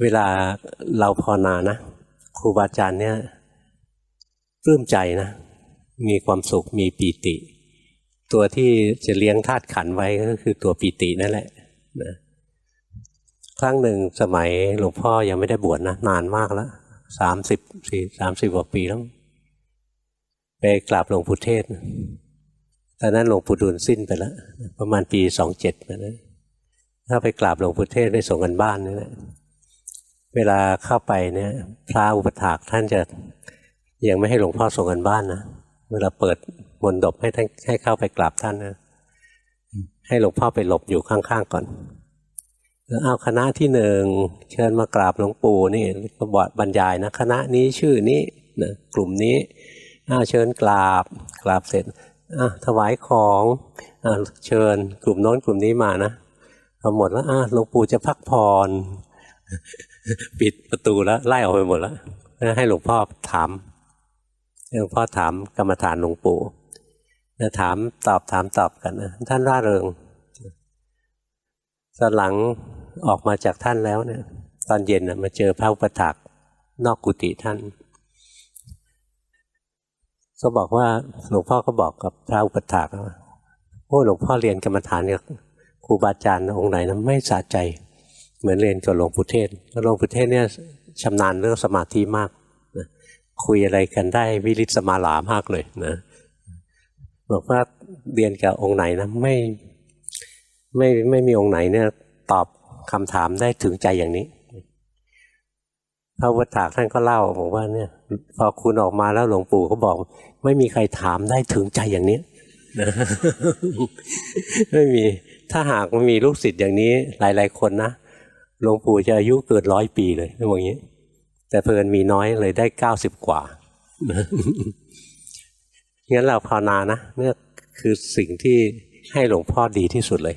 เวลาเราภาวนานะครูบาอาจารย์เนี่ยปลื้มใจนะ มีความสุขมีปีติ ตัวที่จะเลี้ยงธาตุขันไว้ก็คือตัวปีตินั่นแหละนะครั้งหนึ่งสมัยหลวงพ่อยังไม่ได้บวชนะนานมากแล้วสามสิบสี่สามสิบกว่าปีแล้ว ไปกราบหลวงปู่เทศตอนนั้นหลวงปู่ดูลสิ้นไปแล้วประมาณปีสองเจ็ดนะถ้าไปกราบหลวงปู่เทศไปส่งกันบ้านนี่แหละ เวลาเข้าไปเนี่ย พระอุปถากท่านจะยังไม่ให้หลวงพ่อส่งกันบ้านนะเวลาเปิดมนดบให้ท่านให้เข้าไปกราบท่านนะให้หลวงพ่อไปหลบอยู่ข้างๆก่อนแล้วเอาคณะที่หนึ่งเชิญมากราบหลวงปู่นี่ก็บอดบรรยายนะคณะนี้ชื่อนี้นะกลุ่มนี้อ้าเชิญกราบกราบเสร็จอะถวายของอะเชิญกลุ่มโน้นกลุ่มนี้มานะพอหมดแล้วอะหลวงปู่จะพักผ่อน ปิดประตูแล้วไล่ออกไปหมดแล้วให้หลวงพ่อถามหลวงพ่อถามกรรมฐานหลวงปู่ถามตอบถามตอบกันนะท่านร่าเริงตอนหลังออกมาจากท่านแล้วเนี่ย ตอนเย็นนะมาเจอพระอุปถากนอกกุฏิท่าน ก็บอกว่าหลวงพ่อก็บอกกับพระอุปถากว่าโอ้หลวงพ่อเรียนกรรมฐานกับครูบาอาจารย์องค์ไหนนะไม่สะใจ เหมือนเรียนกับหลวงปู่เทศหลวงปู่เทศเนี่ยชำนาญเรื่องสมาธิมากนะคุยอะไรกันได้วิริศมาลามากเลยนะบอกว่าเรียนกับองค์ไหนนะไม่ไม่ไม่มีองค์ไหนเนี่ยตอบคำถามได้ถึงใจอย่างนี้พระวัฏถากท่านก็เล่าบอกว่าเนี่ย พอคุณออกมาแล้วหลวงปู่ก็บอก ไม่มีใครถามได้ถึงใจอย่างนี้ไม่มีถ้าหากมันมีลูกศิษย์อย่างนี้หลาย ๆ คนนะ หลวงปู่จะอายุเกิดร้อยปีเลยไม่อกอย่างนี้ แต่เพลินมีน้อยเลยได้เก้าสิบกว่างั้นเราภาวนานะเนี่ยคือสิ่งที่ให้หลวงพ่อดีที่สุดเลย